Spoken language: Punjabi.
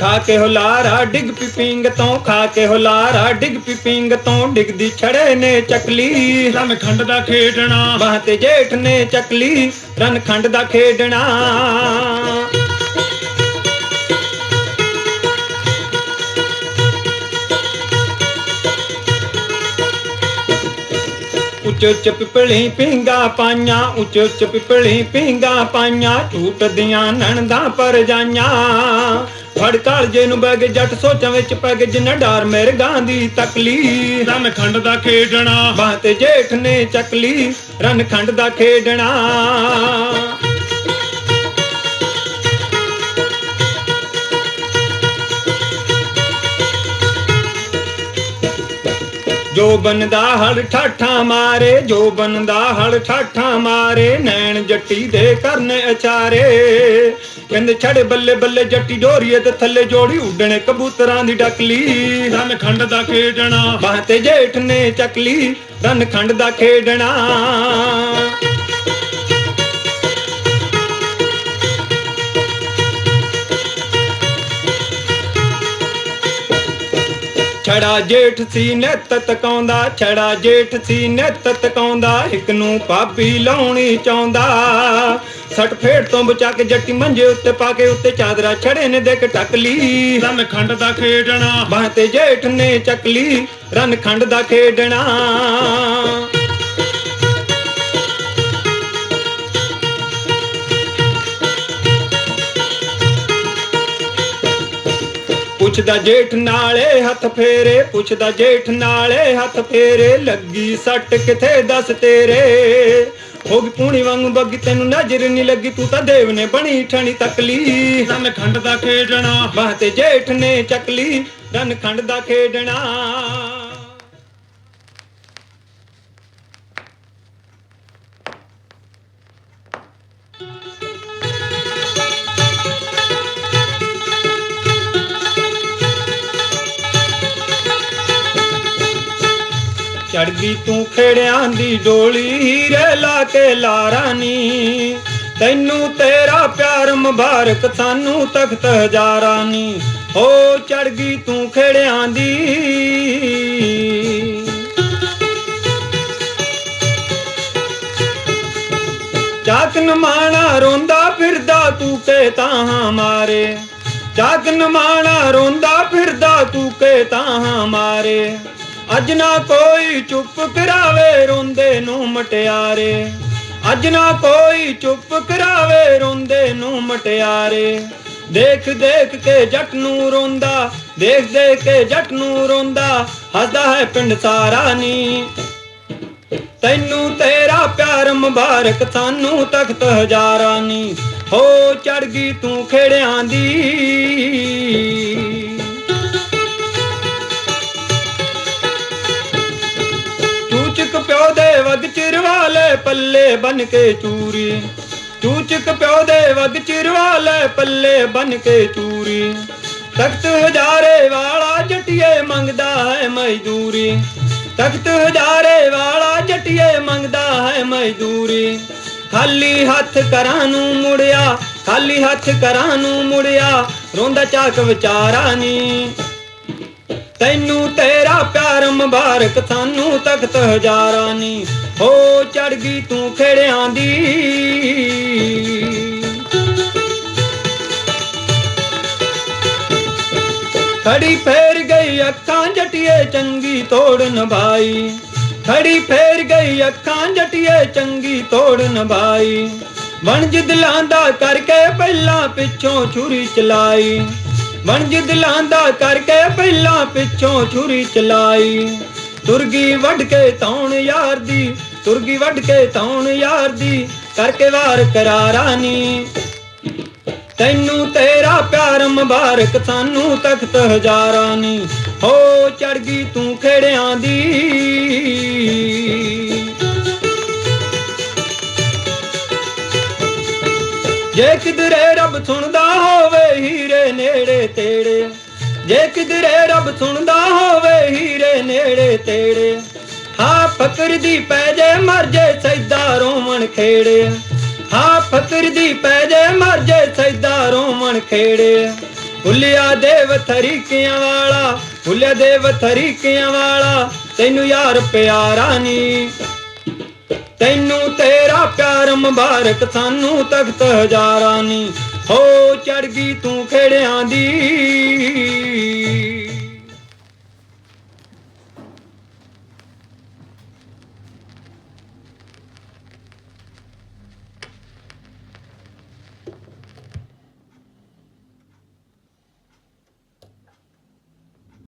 ਖਾ ਕੇ ਹੁਲਾਰਾ ਡਿੱਗ ਪੀ ਪਿੰਗ ਤੋਂ ਖਾ ਕੇ ਹੁਲਾਰਾ ਡਿੱਗ ਪੀ ਪਿੰਗ ਤੋਂ ਡਿੱਗਦੀ ਛੜੇ ਨੇ ਚੱਕਲੀ। ਰਣ ਖੰਡ ਦਾ ਖੇਡਣਾ। ਬਾਹ ਤੇ ਜੇਠ ਨੇ ਚੱਕਲੀ ਰਨ ਖੰਡ ਦਾ ਖੇਡਣਾ। ਉੱਚ ਉੱਚ ਪਿਪਲੀ ਪਿੰਗਾ ਪਾਈਆਂ ਉੱਚ ਉੱਚ ਪਿਪਲੀ ਪਿੰਗਾ ਪਾਈਆਂ ਝੂਟਦੀਆਂ ਨਣਦਾਂ ਪਰ ਜਾਈਆਂ। ਫੜ ਕਾਲਜੇ ਨੂੰ ਬੈਗ ਜੱਟ ਸੋਚਾਂ ਵਿੱਚ ਪੈ ਗਏ ਜਿੰਨਾ ਡਾਰ ਮੇਰੇ ਗਾਂ ਦੀ ਤਕਲੀ ਰਣ ਖੰਡ ਦਾ ਖੇਡਣਾ। ਬਾਹ ਤੇ ਜੇਠ ਨੇ ਚੱਕਲੀ ਰਨ ਖੰਡ ਦਾ ਖੇਡਣਾ। ਜੋ ਬੰਦਾ ਹਲ ਠਾਠਾ ਮਾਰੇ ਜੋ ਬੰਦਾ ਹਲ ਠਾਠਾ ਮਾਰੇ ਨੈਣ ਜੱਟੀ ਦੇ ਕਰਨ ਅਚਾਰੇ। ਕਹਿੰਦੇ ਛੜੇ ਬੱਲੇ ਬੱਲੇ ਜੱਟੀ ਡੋਰੀਏ ਤੇ ਥੱਲੇ ਜੋੜੀ ਉੱਡਣੇ ਕਬੂਤਰਾਂ ਦੀ ਡਕਲੀ। ਰਣ ਖੰਡ ਦਾ ਖੇਡਣਾ। ਬਾਹ ਤੇ ਜੇਠ ਨੇ ਚੱਕਲੀ ਰਨ ਖੰਡ ਦਾ ਖੇਡਣਾ। ਛੜਾ ਜੇਠ ਸੀ ਨਿੱਤ ਤਕਾਉਂਦਾ ਛੜਾ ਜੇਠ ਸੀ ਨਿੱਤ ਤਕਾਉਂਦਾ ਇੱਕ ਨੂੰ ਪਾਪੀ ਲਾਉਣੀ ਚਾਹੁੰਦਾ। ਸੱਟ ਫੇੜ ਤੋਂ ਬਚਾ ਕੇ ਜੱਟੀ ਮੰਜੇ ਉੱਤੇ ਪਾ ਕੇ ਉੱਤੇ ਚਾਦਰਾ ਛੜੇ ਨੇ ਦੇਖ ਟਕਲੀ ਰਣ ਖੰਡ ਦਾ ਖੇਡਣਾ। ਬਾਹ ਤੇ ਜੇਠ ਨੇ ਚੱਕਲੀ ਰਨ ਖੰਡ ਦਾ ਖੇਡਣਾ। ਪੁੱਛਦਾ ਜੇਠ ਨਾਲੇ ਹੱਥ ਫੇਰੇ ਪੁੱਛਦਾ ਜੇਠ ਨਾਲੇ ਹੱਥ ਫੇਰੇ ਲੱਗੀ ਸੱਟ ਕਿਥੇ ਦੱਸ ਤੇਰੇ? ਹੋ ਗਈ ਪੂਣੀ ਵਾਂਗੂ ਬੱਗੀ ਤੈਨੂੰ ਨਜ਼ਰ ਨਹੀਂ ਲੱਗੀ ਤੂੰ ਤਾਂ ਦੇਵ ਨੇ ਬਣੀ ਠਣੀ ਤਕਲੀ। ਰਣ ਖੰਡ ਦਾ ਖੇਡਣਾ। ਬਾਹ ਤੇ ਜੇਠ ਨੇ ਚੱਕਲੀ ਰਨ ਖੰਡ ਦਾ ਖੇਡਣਾ। ਚੜ ਗਈ ਤੂੰ ਖੇੜਿਆਂ ਦੀ ਡੋਲੀ, ਹੀਰੇ ਲਾ ਕੇ ਲਾਰਾਨੀ ਤੈਨੂੰ ਤੇਰਾ ਪਿਆਰ ਮੁਬਾਰਕ, ਸਾਨੂੰ ਤਖਤ ਹਜ਼ਾਰਾਂ ਨੀ। ਹੋ ਚੜ ਗਈ ਤੂੰ ਖੇੜਿਆਂ ਦੀ। ਚਾਕਨ ਮਾਣਾ ਰੋਂਦਾ ਫਿਰਦਾ ਤੂੰ ਕੇ ਤਾਂ ਮਾਰੇ। ਚਾਕਨ ਮਾਣਾ ਰੋਂਦਾ ਫਿਰਦਾ ਤੂੰ ਕੇ ਤਾਂ ਮਾਰੇ। ਅੱਜ ਨਾ ਕੋਈ ਚੁੱਪ ਕਰਾਵੇ ਰੋਂਦੇ ਨੂੰ ਮਟਿਆਰੇ। ਅੱਜ ਨਾ ਕੋਈ ਚੁੱਪ ਕਰਾਵੇ ਰੋਂਦੇ ਨੂੰ ਮਟਿਆਰੇ। ਦੇਖ ਦੇਖ ਕੇ ਜੱਟ ਨੂੰ ਰੋਂਦਾ, ਦੇਖ ਦੇਖ ਕੇ ਜੱਟ ਨੂੰ ਰੋਂਦਾ, ਹੱਸਦਾ ਹੈ ਪਿੰਡ ਸਾਰਾ ਨੀ। ਤੈਨੂੰ ਤੇਰਾ ਪਿਆਰ ਮੁਬਾਰਕ, ਸਾਨੂੰ ਤਖਤ ਹਜ਼ਾਰਾਂ ਨੀ। ਹੋ ਚੜ ਗਈ ਤੂੰ ਖੇੜਿਆਂ ਦੀ। ਪੱਲੇ ਬਨ ਕੇ ਚੂਰੀ। ਚੂਚਕ ਪਿਓ ਦੇ ਵਗ ਚਿਰਵਾਲੇ ਪੱਲੇ ਬਨ ਕੇ ਚੂਰੀ। ਤਖਤ ਹਜ਼ਾਰੇ ਵਾਲਾ ਜਟੀਏ ਮੰਗਦਾ ਹੈ ਮਜ਼ਦੂਰੀ। ਤਖਤ ਹਜ਼ਾਰੇ ਵਾਲਾ ਜਟੀਏ ਮੰਗਦਾ ਹੈ ਮਜ਼ਦੂਰੀ। ਖਾਲੀ ਹੱਥ ਕਰਾਂ ਨੂੰ ਮੁੜਿਆ, ਖਾਲੀ ਹੱਥ ਕਰਾਂ ਨੂੰ ਮੁੜਿਆ, ਰੋਂਦਾ ਚਾਕ ਵਿਚਾਰਾ ਨੀ। ਤੈਨੂੰ ਤੇਰਾ ਪਿਆਰ ਮੁਬਾਰਕ, ਸਾਨੂੰ ਤਖਤ ਹਜ਼ਾਰਾਂ ਨੀ। ਹੋ ਚੜ ਗਈ ਤੂੰ ਖੇੜਿਆਂ ਦੀ। ਖੜੀ ਫੇਰ ਗਈ ਅੱਖਾਂ ਜਟੀਏ ਚੰਗੀ ਤੋੜਨ ਨਭਾਈ ਖੜੀ ਫੇਰ ਗਈ ਅੱਖਾਂ ਜਟਿਏ ਚੰਗੀ ਤੋੜਨ ਨਭਾਈ ਵਣਜ ਦਿਲਾਂ ਦਾ ਕਰਕੇ ਪਹਿਲਾਂ ਪਿੱਛੋਂ ਛੁਰੀ ਚਲਾਈ। ਵਣਜ ਦਿਲਾਂ ਦਾ ਕਰਕੇ ਪਹਿਲਾਂ ਪਿੱਛੋਂ ਛੁਰੀ ਚਲਾਈ। ਤੁਰਗੀ ਵੱਢ ਕੇ ਤੌਣ ਯਾਰ ਦੀ, ਤੁਰਗੀ ਵੱਢ ਕੇ ਤੌਣ ਯਾਰ ਦੀ, ਕਰਕੇ ਵਾਰ ਕਰਾਰਾ ਨੀ ਤੈਨੂੰ ਤੇਰਾ ਪਿਆਰ ਮੁਬਾਰਕ, ਸਾਨੂੰ ਤਖਤ ਹਜ਼ਾਰਾਂ ਨੀ ਹੋ ਚੜ ਗਈ ਤੂੰ ਖੇੜਿਆਂ ਦੀ। ਜੇ ਕਿਧਰੇ ਰੱਬ ਸੁਣਦਾ ਹੋਵੇ, ਹੀਰੇ ਨੇੜੇ ਤੇੜੇ। ਜੇ ਕਿਧਰੇ ਰੱਬ ਸੁਣਦਾ ਹੋਵੇ ਹੀਰੇ ਨੇੜੇ ਤੇੜੇ, ਹਾਂ ਫਕਰ ਦੀ ਪੈ ਜੇ ਮਰ ਜੇ ਸੈਦਾ ਰੋਵਣ ਖੇੜੇ। ਹਾਂ ਫਕਰ ਦੀ ਪੈ ਜੇ ਮਰ ਜੇ ਸੈਦਾ ਰੋਵਣ ਖੇੜੇ। ਭੁੱਲਿਆ ਦੇਵ ਥਰੀਕਿਆਂ ਵਾਲਾ, ਭੁੱਲਿਆ ਦੇਵ ਥਰੀਕਿਆਂ ਵਾਲਾ, ਤੈਨੂੰ ਯਾਰ ਪਿਆਰਾ ਨੀ। ਤੈਨੂੰ ਤੇਰਾ ਪਿਆਰ ਮੁਬਾਰਕ, ਸਾਨੂੰ ਤਖਤ ਹਜ਼ਾਰਾਂ ਨੀ। ਹੋ ਚੜ ਗਈ ਤੂੰ ਖੇੜਿਆਂ ਦੀ।